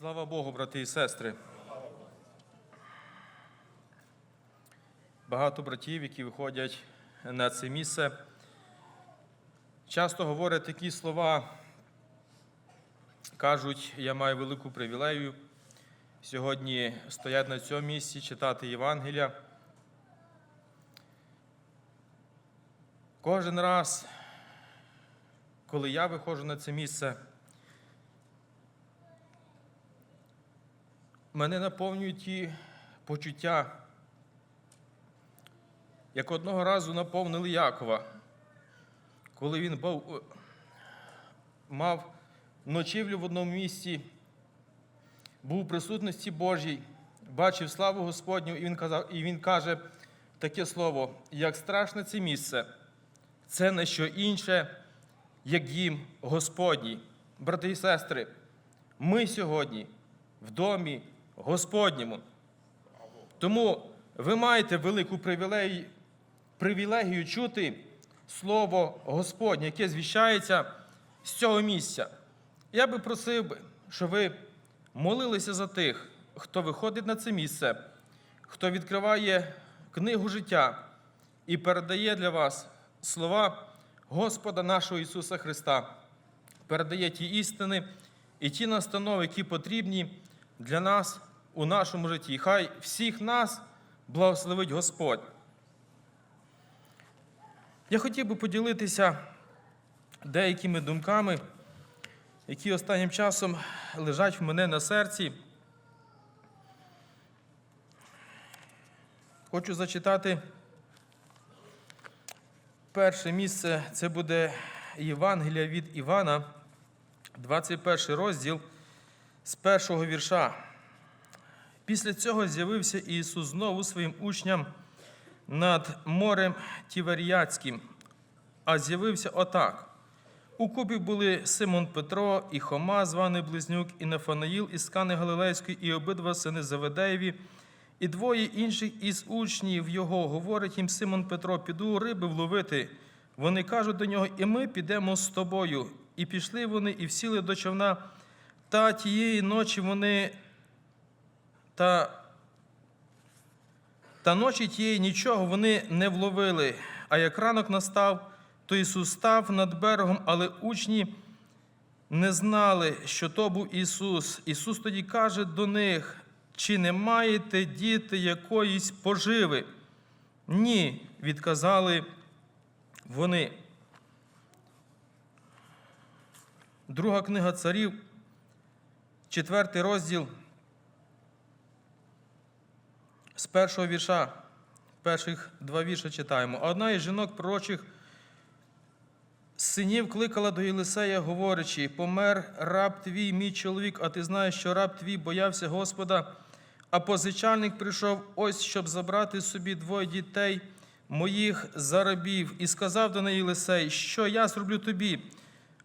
Слава Богу, брати і сестри. Багато братів, які виходять на це місце, часто говорять такі слова, кажуть, я маю велику привілею сьогодні стояти на цьому місці, читати Євангелія. Кожен раз, коли я виходжу на це місце, мене наповнюють ті почуття, як одного разу наповнили Якова, коли він був, мав ночівлю в одному місці, був у присутності Божій, бачив славу Господню, і він, казав, і він каже таке слово: як страшне це місце, це не що інше, як дім Господній. Брати і сестри, ми сьогодні в домі Господньому. Тому ви маєте велику привілегію, привілегію чути Слово Господнє, яке звіщається з цього місця. Я би просив, щоб ви молилися за тих, хто виходить на це місце, хто відкриває книгу життя і передає для вас слова Господа нашого Ісуса Христа, передає ті істини і ті настанови, які потрібні для нас у нашому житті. Хай всіх нас благословить Господь. Я хотів би поділитися деякими думками, які останнім часом лежать в мене на серці. Хочу зачитати перше місце, це буде Євангелія від Івана, 21 розділ з першого вірша. Після цього з'явився Ісус знову своїм учням над морем Тіверіяцьким, а з'явився отак. У купі були Симон Петро і Хома, званий Близнюк, і Нафанаїл із Кани Галилейської, і обидва сини Заведеєві, і двоє інших із учнів його говорить їм Симон Петро, піду риби вловити. Вони кажуть до нього, і ми підемо з тобою. І пішли вони, і всіли до човна. Та тієї ночі вони та, та ночі тієї нічого вони не вловили. А як ранок настав, то Ісус став над берегом, але учні не знали, що то був Ісус. Ісус тоді каже до них: чи не маєте діти якоїсь поживи? Ні, відказали вони. Друга книга царів, четвертий розділ з першого вірша, перших два вірша читаємо. Одна із жінок пророчих синів кликала до Єлисея, говорячи: Помер раб твій, мій чоловік, а ти знаєш, що раб твій боявся Господа, а позичальник прийшов ось, щоб забрати собі двоє дітей моїх за рабів, і сказав до неї Єлисей, що я зроблю тобі.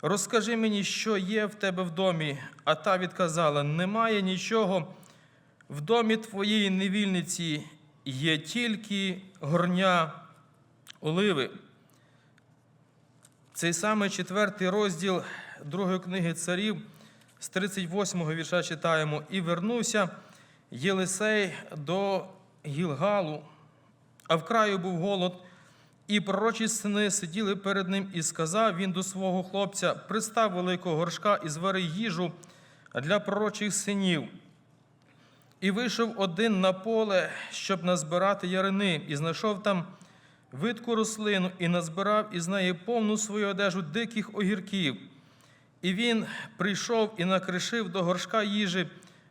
Розкажи мені, що є в тебе в домі. А та відказала: Немає нічого. В домі твоєї невільниці є тільки горня оливи. Цей самий четвертий розділ другої книги царів з 38-го вірша читаємо. І вернувся Єлисей до Гілгалу, а в краю був голод, і пророчі сини сиділи перед ним, і сказав він до свого хлопця: Пристав великого горшка і звари їжу для пророчих синів. І вийшов один на поле, щоб назбирати ярини, і знайшов там видку рослину, і назбирав із неї повну свою одежу диких огірків. І він прийшов і накришив до горшка їжі,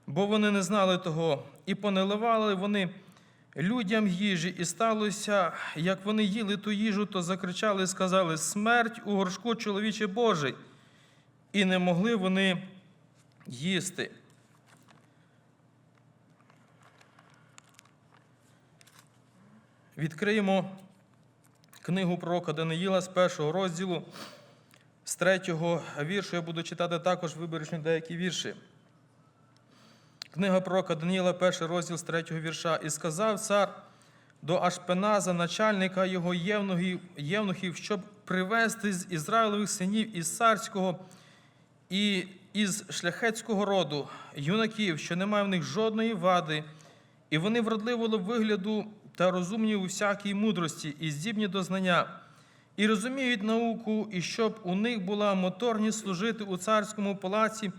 бо вони не знали того, і поналивали вони людям їжі, і сталося, як вони їли ту їжу, то закричали і сказали: Смерть у горшку чоловіче Божий, і не могли вони їсти. Відкриємо книгу пророка Даниїла з першого розділу, з третього віршу. Я буду читати також виборочні деякі вірші. Книга пророка Даниїла, перший розділ з третього вірша. І сказав цар до Ашпеназа, начальника його євнухів, євнухів щоб привезти з Ізраїлових синів із царського і із шляхетського роду, юнаків, що немає в них жодної вади, і вони вродливого вигляду та розумні у всякій мудрості, і здібні до знання, і розуміють науку, і щоб у них була моторність служити у царському палаці,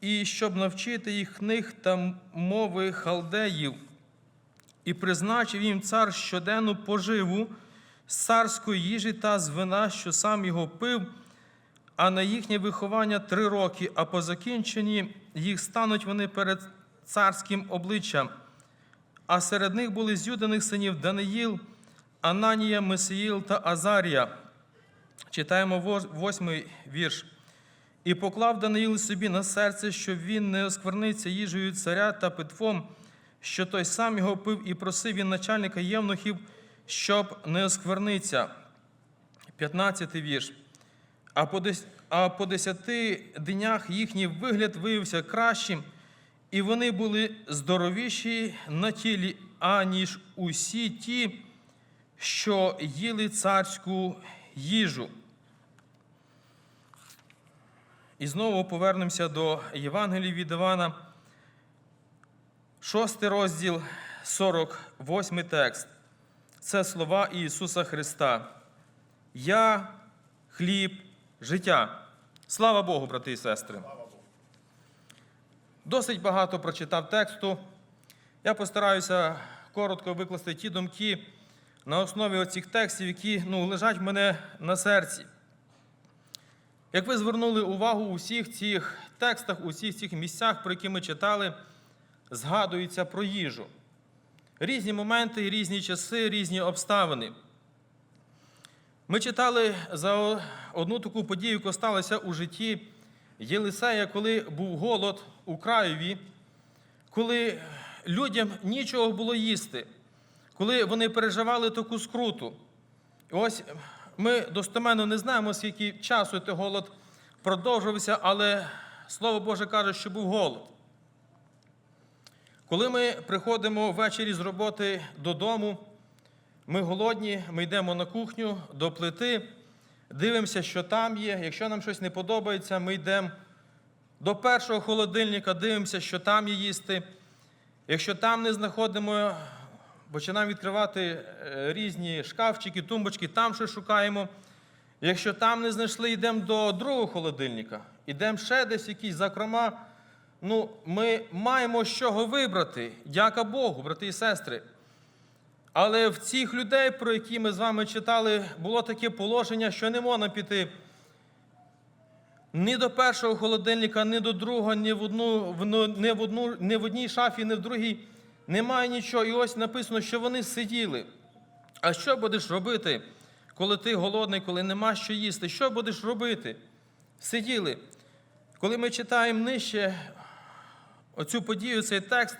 і щоб навчити їх книг та мови халдеїв, і призначив їм цар щоденну поживу з царської їжі та з вина, що сам його пив, а на їхнє виховання три роки, а по закінченні їх стануть вони перед царським обличчям. А серед них були з юданих синів Даниїл, Ананія, Месиїл та Азарія. Читаємо восьмий вірш. І поклав Даниїл собі на серце, щоб він не оскверниться їжею царя та питвом, що той сам його пив, і просив він начальника євнухів, щоб не оскверниться. 15 вірш. А по десяти днях їхній вигляд виявився кращим, і вони були здоровіші на тілі, аніж усі ті, що їли царську їжу. І знову повернемося до Євангелії від Івана, шостий розділ, 48 текст. Це слова Ісуса Христа. Я хліб життя. Слава Богу, брати і сестри. Досить багато прочитав тексту. Я постараюся коротко викласти ті думки на основі оцих текстів, які ну, лежать в мене на серці. Як ви звернули увагу у всіх цих текстах, у всіх цих місцях, про які ми читали, згадується про їжу. Різні моменти, різні часи, різні обставини. Ми читали за одну таку подію, яка сталася у житті Єлисея, коли був голод у краєві, коли людям нічого було їсти, коли вони переживали таку скруту. Ось ми достеменно не знаємо, скільки часу той голод продовжувався, але Слово Боже каже, що був голод. Коли ми приходимо ввечері з роботи додому, ми голодні, ми йдемо на кухню до плити, дивимося, що там є. Якщо нам щось не подобається, ми йдемо до першого холодильника, дивимося, що там є їсти. Якщо там не знаходимо, починаємо відкривати е, різні шкафчики, тумбочки, там щось шукаємо. Якщо там не знайшли, йдемо до другого холодильника, йдемо ще десь якісь, зокрема, ну, ми маємо з чого вибрати. Дяка Богу, брати і сестри. Але в цих людей, про які ми з вами читали, було таке положення, що не можна піти ні до першого холодильника, ні до другого, ні в одну, ну, ні в, одну, ні в одній шафі, ні в другій. Немає нічого. І ось написано, що вони сиділи. А що будеш робити, коли ти голодний, коли нема що їсти? Що будеш робити? Сиділи. Коли ми читаємо нижче оцю подію, цей текст,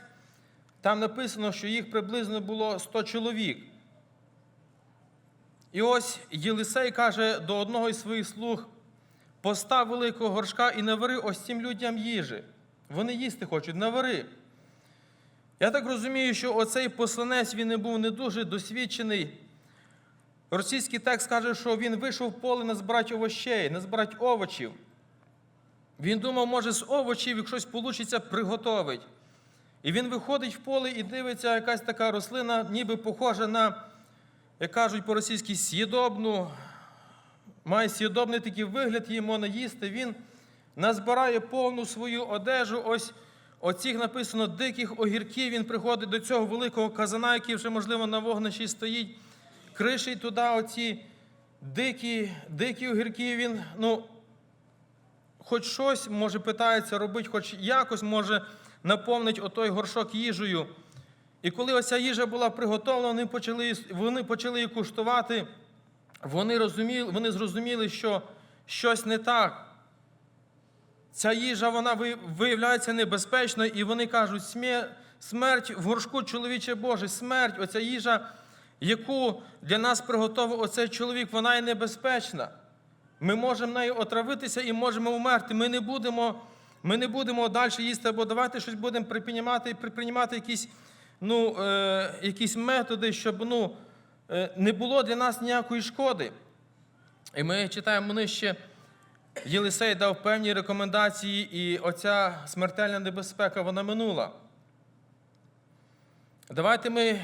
там написано, що їх приблизно було 100 чоловік. І ось Єлисей каже до одного із своїх слуг: постав великого горшка і навари ось цим людям їжі. Вони їсти хочуть, навари. Я так розумію, що оцей посланець він не був не дуже досвідчений. Російський текст каже, що він вийшов в поле назбирати овощей, назбирати овочів. Він думав, може, з овочів, як щось вийде, приготовить. І він виходить в поле і дивиться, якась така рослина, ніби похожа на, як кажуть по-російськи, с'їдобну, має с'їдобний такий вигляд, її можна їсти. Він назбирає повну свою одежу. Ось оцих написано диких огірків. Він приходить до цього великого казана, який вже, можливо, на вогнищі стоїть, кришить туди оці дикі, дикі огірки. Він, ну, хоч щось може питається робити, хоч якось може наповнить отой горшок їжею. І коли оця їжа була приготовлена, вони почали, вони почали її куштувати, вони, розуміли, вони зрозуміли, що щось не так. Ця їжа вона виявляється небезпечною, і вони кажуть, смерть в горшку чоловіче Боже, смерть, оця їжа, яку для нас приготував оцей чоловік, вона є небезпечна. Ми можемо нею отравитися і можемо вмерти. Ми не будемо, ми не будемо далі їсти або давати щось будемо приприймати, приприймати якісь, ну, е, якісь методи, щоб ну, е, не було для нас ніякої шкоди. І ми читаємо нижче, Єлисей дав певні рекомендації, і оця смертельна небезпека вона минула. Давайте ми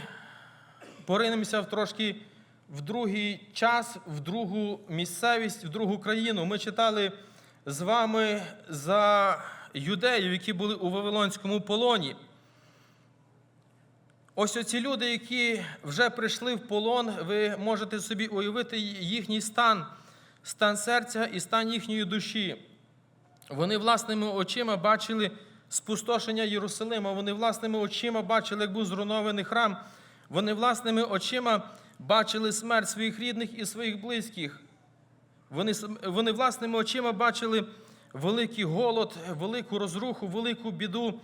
поринемося в трошки в другий час, в другу місцевість, в другу країну. Ми читали з вами за юдеїв, які були у Вавилонському полоні. Ось оці люди, які вже прийшли в полон, ви можете собі уявити їхній стан, стан серця і стан їхньої душі. Вони власними очима бачили спустошення Єрусалима, вони власними очима бачили, як був зруйнований храм, вони власними очима бачили смерть своїх рідних і своїх близьких. Вони, вони власними очима бачили великий голод, велику розруху, велику біду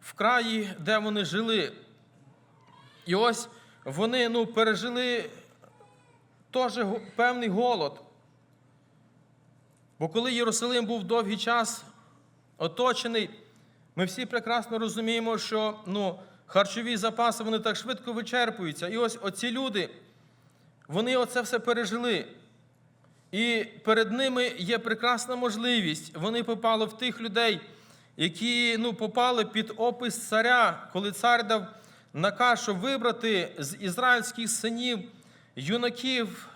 в краї, де вони жили. І ось вони ну, пережили теж певний голод. Бо коли Єрусалим був довгий час оточений, ми всі прекрасно розуміємо, що ну, харчові запаси вони так швидко вичерпуються. І ось оці люди, вони оце все пережили. І перед ними є прекрасна можливість. Вони попали в тих людей, які ну, попали під опис царя, коли цар дав наказ, щоб вибрати з ізраїльських синів юнаків,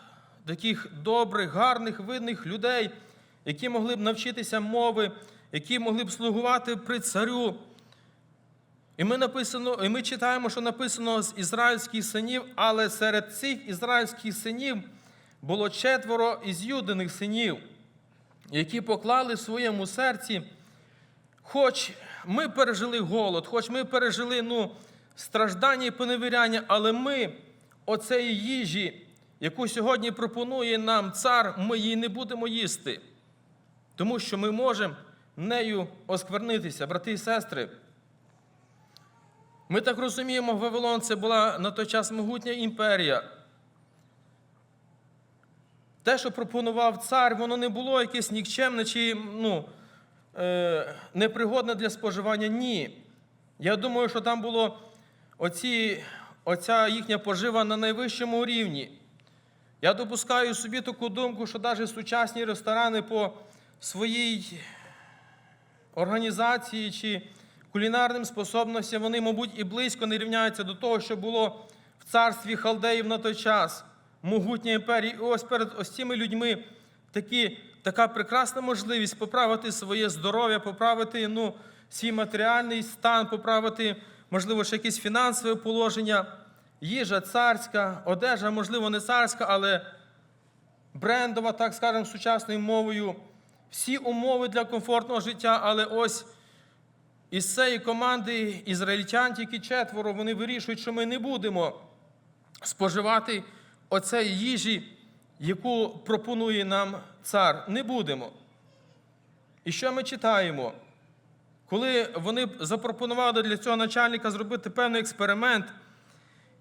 таких добрих, гарних, видних людей, які могли б навчитися мови, які могли б слугувати при царю. І ми, написано, і ми читаємо, що написано з ізраїльських синів, але серед цих ізраїльських синів було четверо із юдиних синів, які поклали в своєму серці, хоч ми пережили голод, хоч ми пережили ну, страждання і поневіряння, але ми оцеї їжі, яку сьогодні пропонує нам цар, ми її не будемо їсти. Тому що ми можемо нею осквернитися, брати і сестри. Ми так розуміємо, Вавилон це була на той час могутня імперія. Те, що пропонував цар, воно не було якесь нікчемне чи ну, е, непригодне для споживання. Ні. Я думаю, що там було оці, оця їхня пожива на найвищому рівні. Я допускаю собі таку думку, що навіть сучасні ресторани по своїй організації чи кулінарним способностям, вони, мабуть, і близько не рівняються до того, що було в царстві халдеїв на той час, могутня імперія. І ось перед ось цими людьми такі, така прекрасна можливість поправити своє здоров'я, поправити ну, свій матеріальний стан, поправити, можливо, ще якесь фінансове положення, їжа царська, одежа, можливо, не царська, але брендова, так скажемо, сучасною мовою. Всі умови для комфортного життя, але ось із цієї команди ізраїльтян тільки четверо, вони вирішують, що ми не будемо споживати оцеї їжі, яку пропонує нам цар. Не будемо. І що ми читаємо? Коли вони запропонували для цього начальника зробити певний експеримент,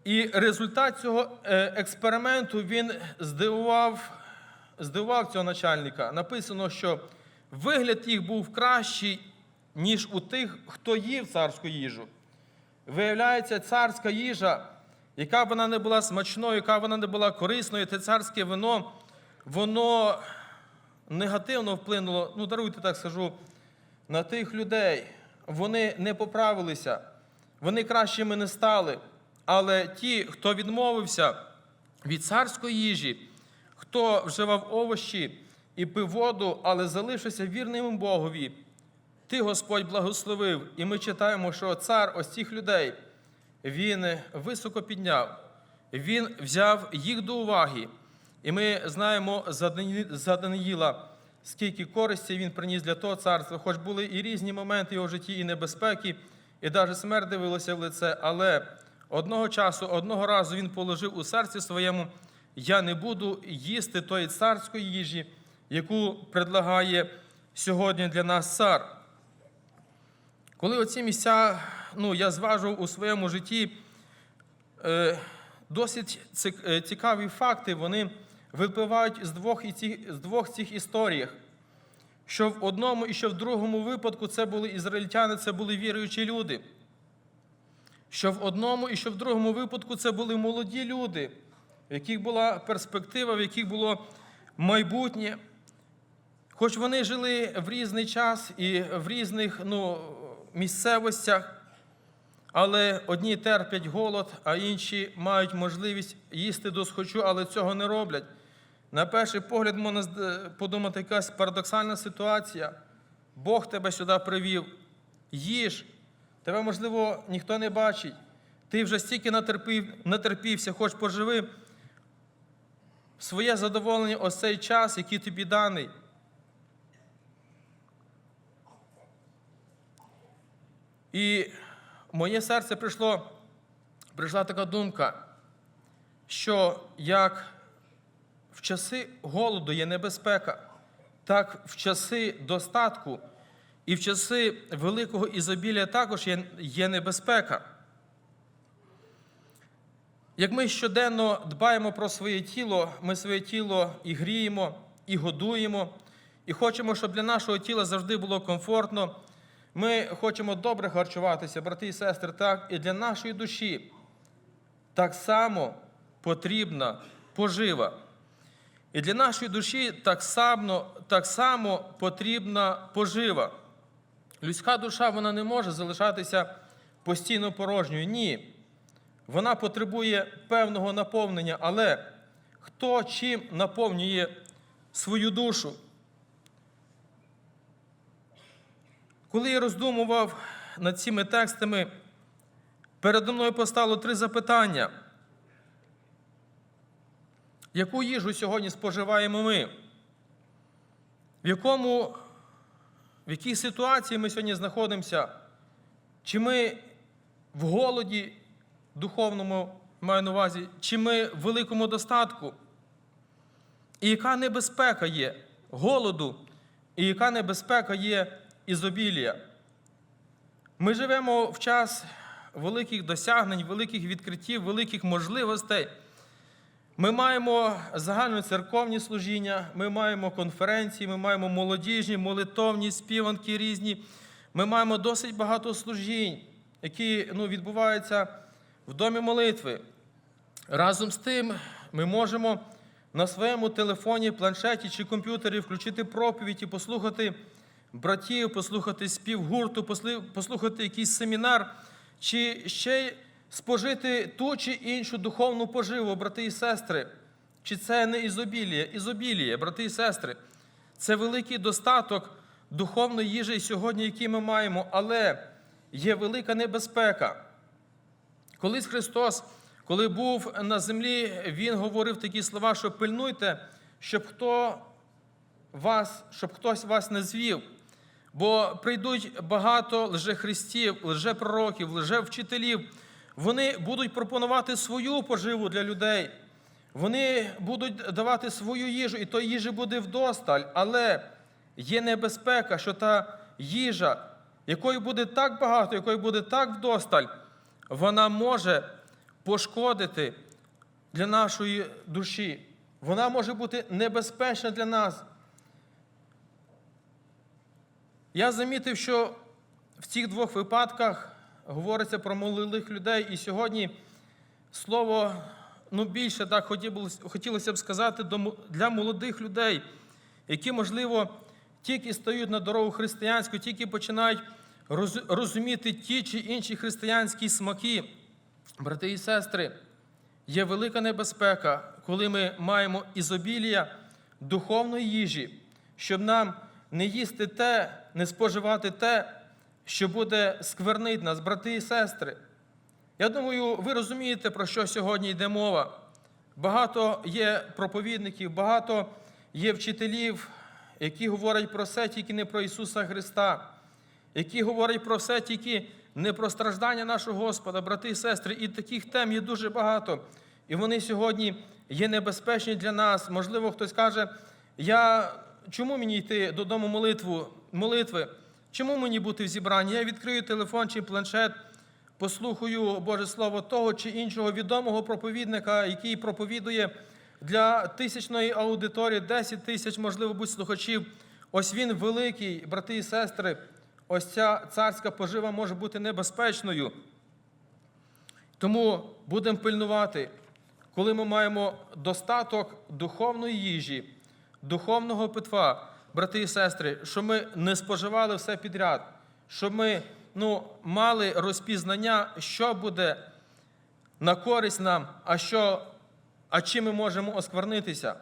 і результат цього е, експерименту він здивував, здивував цього начальника. Написано, що вигляд їх був кращий, ніж у тих, хто їв царську їжу. Виявляється, царська їжа, яка б вона не була смачною, яка б вона не була корисною, те царське вино, воно негативно вплинуло, ну даруйте так скажу, на тих людей. Вони не поправилися, вони кращими не стали. Але ті, хто відмовився від царської їжі, хто вживав овочі і пив воду, але залишився вірним Богові, ти Господь благословив. І ми читаємо, що цар ось цих людей він високо підняв, він взяв їх до уваги. І ми знаємо за Даниїла, скільки користі він приніс для того царства, хоч були і різні моменти його житті, і небезпеки, і навіть смерть дивилася в лице. Але одного часу, одного разу він положив у серці своєму: я не буду їсти тої царської їжі, яку предлагає сьогодні для нас цар. Коли оці місця ну, я зважив у своєму житті, е, досить е, цікаві факти вони випливають з двох, і ці- з двох цих історіях. Що в одному і що в другому випадку це були ізраїльтяни, це були віруючі люди. Що в одному і що в другому випадку це були молоді люди, в яких була перспектива, в яких було майбутнє. Хоч вони жили в різний час і в різних ну, місцевостях, але одні терплять голод, а інші мають можливість їсти досхочу, але цього не роблять. На перший погляд можна подумати, якась парадоксальна ситуація. Бог тебе сюди привів, їж, тебе, можливо, ніхто не бачить. Ти вже стільки натерпів, натерпівся, хоч поживи своє задоволення ось цей час, який тобі даний. І моє серце прийшло, прийшла така думка, що як в часи голоду є небезпека, так в часи достатку і в часи великого ізобілля також є, небезпека. Як ми щоденно дбаємо про своє тіло, ми своє тіло і гріємо, і годуємо, і хочемо, щоб для нашого тіла завжди було комфортно. Ми хочемо добре харчуватися, брати і сестри, так, і для нашої душі так само потрібна пожива. І для нашої душі так само, так само потрібна пожива. Людська душа вона не може залишатися постійно порожньою. Ні. Вона потребує певного наповнення, але хто чим наповнює свою душу? Коли я роздумував над цими текстами, передо мною постало три запитання. Яку їжу сьогодні споживаємо ми? В якому, в якій ситуації ми сьогодні знаходимося? Чи ми в голоді духовному маю на увазі, чи ми в великому достатку? І яка небезпека є голоду, і яка небезпека є ізобілія? Ми живемо в час великих досягнень, великих відкриттів, великих можливостей. Ми маємо загальноцерковні служіння, ми маємо конференції, ми маємо молодіжні, молитовні, співанки різні. Ми маємо досить багато служінь, які ну, відбуваються в домі молитви. Разом з тим, ми можемо на своєму телефоні, планшеті чи комп'ютері включити проповідь і послухати братів, послухати спів гурту, послухати якийсь семінар, чи ще спожити ту чи іншу духовну поживу, брати і сестри. Чи це не ізобілія? Ізобілія, брати і сестри. Це великий достаток духовної їжі сьогодні, який ми маємо, але є велика небезпека. Колись Христос, коли був на землі, Він говорив такі слова, що пильнуйте, щоб хто вас, щоб хтось вас не звів. Бо прийдуть багато лжехристів, лжепророків, лжевчителів. Вони будуть пропонувати свою поживу для людей. Вони будуть давати свою їжу, і тої їжі буде вдосталь. Але є небезпека, що та їжа, якої буде так багато, якої буде так вдосталь, вона може пошкодити для нашої душі. Вона може бути небезпечна для нас. Я замітив, що в цих двох випадках говориться про молодих людей, і сьогодні слово ну, більше так хотілося б сказати для молодих людей, які, можливо, тільки стають на дорогу християнську, тільки починають розуміти ті чи інші християнські смаки. Брати і сестри, є велика небезпека, коли ми маємо ізобілія духовної їжі, щоб нам не їсти те, не споживати те, що буде сквернить нас, брати і сестри. Я думаю, ви розумієте, про що сьогодні йде мова. Багато є проповідників, багато є вчителів, які говорять про все тільки не про Ісуса Христа, які говорять про все тільки не про страждання нашого Господа, брати і сестри. І таких тем є дуже багато. І вони сьогодні є небезпечні для нас. Можливо, хтось каже, я чому мені йти додому молитву, молитви? Чому мені бути в зібранні? Я відкрию телефон чи планшет, послухаю Боже Слово того чи іншого відомого проповідника, який проповідує для тисячної аудиторії, 10 тисяч, можливо, будь слухачів. Ось він великий, брати і сестри. Ось ця царська пожива може бути небезпечною. Тому будемо пильнувати, коли ми маємо достаток духовної їжі, духовного питва, брати і сестри, щоб ми не споживали все підряд, щоб ми ну, мали розпізнання, що буде на користь нам, а, що, а чим ми можемо осквернитися.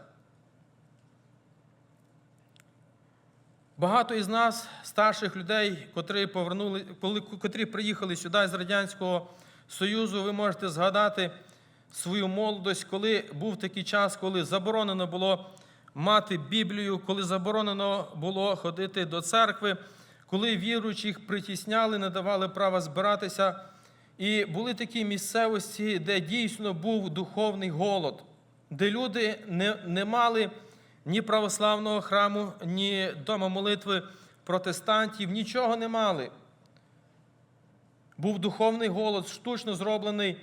Багато із нас, старших людей, котрі повернули, коли- котрі приїхали сюди з Радянського Союзу, ви можете згадати свою молодость, коли був такий час, коли заборонено було мати Біблію, коли заборонено було ходити до церкви, коли віруючих притісняли, не давали права збиратися. І були такі місцевості, де дійсно був духовний голод, де люди не, не мали ні православного храму, ні дома молитви протестантів, нічого не мали. Був духовний голод, штучно зроблений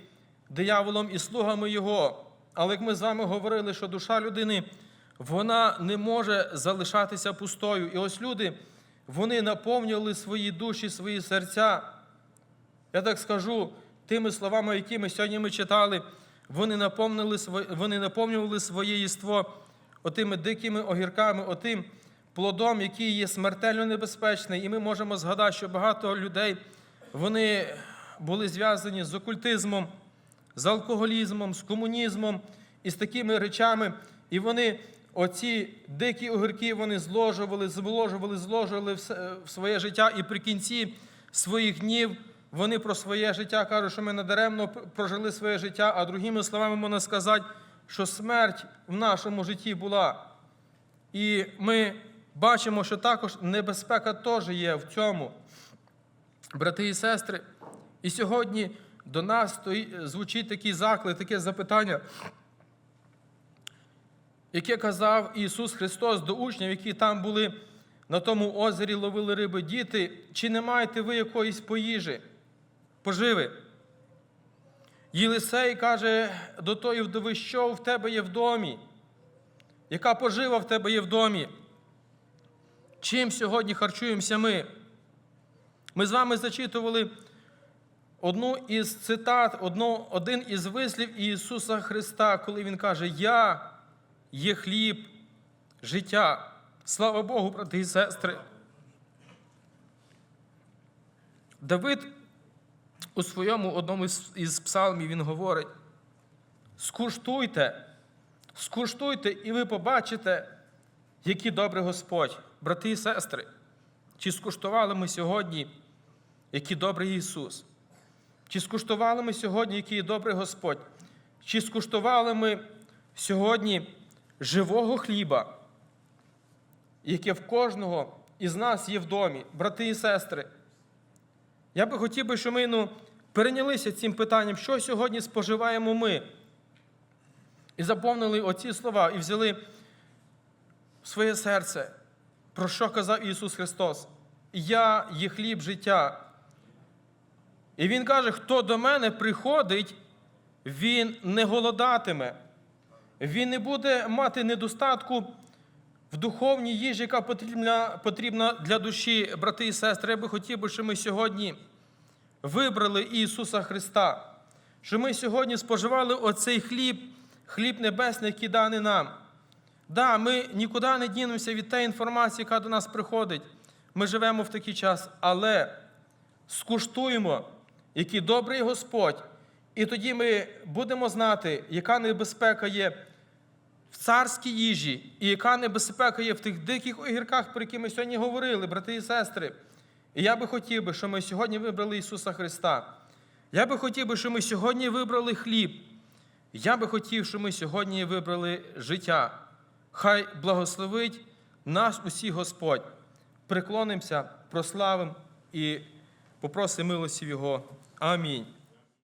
дияволом і слугами його. Але як ми з вами говорили, що душа людини вона не може залишатися пустою. І ось люди, вони наповнювали свої душі, свої серця. Я так скажу, тими словами, які ми сьогодні ми читали, вони наповнили, вони наповнювали своє єство отими дикими огірками, отим плодом, який є смертельно небезпечний. І ми можемо згадати, що багато людей вони були зв'язані з окультизмом, з алкоголізмом, з комунізмом і з такими речами. І вони оці дикі огірки вони зложували, зложували, зложували в своє життя, і при кінці своїх днів вони про своє життя кажуть, що ми надаремно прожили своє життя, а другими словами можна сказати, що смерть в нашому житті була. І ми бачимо, що також небезпека теж є в цьому. Брати і сестри, і сьогодні до нас звучить такий заклик, таке запитання, яке казав Ісус Христос до учнів, які там були на тому озері, ловили риби, діти, чи не маєте ви якоїсь поїжі, поживи? Єлисей каже до тої вдови, що в тебе є в домі? Яка пожива в тебе є в домі? Чим сьогодні харчуємося ми? Ми з вами зачитували одну із цитат, одну, один із вислів Ісуса Христа, коли Він каже: Я є хліб життя. Слава Богу, брати і сестри. Давид у своєму одному із, псалмів він говорить: скуштуйте, скуштуйте, і ви побачите, який добрий Господь, брати і сестри. Чи скуштували ми сьогодні, який добрий Ісус? Чи скуштували ми сьогодні, який добрий Господь? Чи скуштували ми сьогодні живого хліба, яке в кожного із нас є в домі, брати і сестри? Я би хотів би, щоб ми ну, перейнялися цим питанням, що сьогодні споживаємо ми. І заповнили оці слова, і взяли своє серце, про що казав Ісус Христос. Я є хліб життя. І Він каже, хто до мене приходить, він не голодатиме. Він не буде мати недостатку в духовній їжі, яка потрібна, потрібна для душі, брати і сестри. Я би хотів би, щоб ми сьогодні вибрали Ісуса Христа, що ми сьогодні споживали оцей хліб, хліб небесний, який даний нам. Да, ми нікуди не дінемося від тієї інформації, яка до нас приходить. Ми живемо в такий час, але скуштуємо, який добрий Господь, і тоді ми будемо знати, яка небезпека є в царській їжі, і яка небезпека є в тих диких огірках, про які ми сьогодні говорили, брати і сестри. І я би хотів би, щоб ми сьогодні вибрали Ісуса Христа. Я би хотів би, щоб ми сьогодні вибрали хліб. Я би хотів, щоб ми сьогодні вибрали життя. Хай благословить нас усіх Господь. Приклонимося, прославимо і попросимо милості Його. Амінь.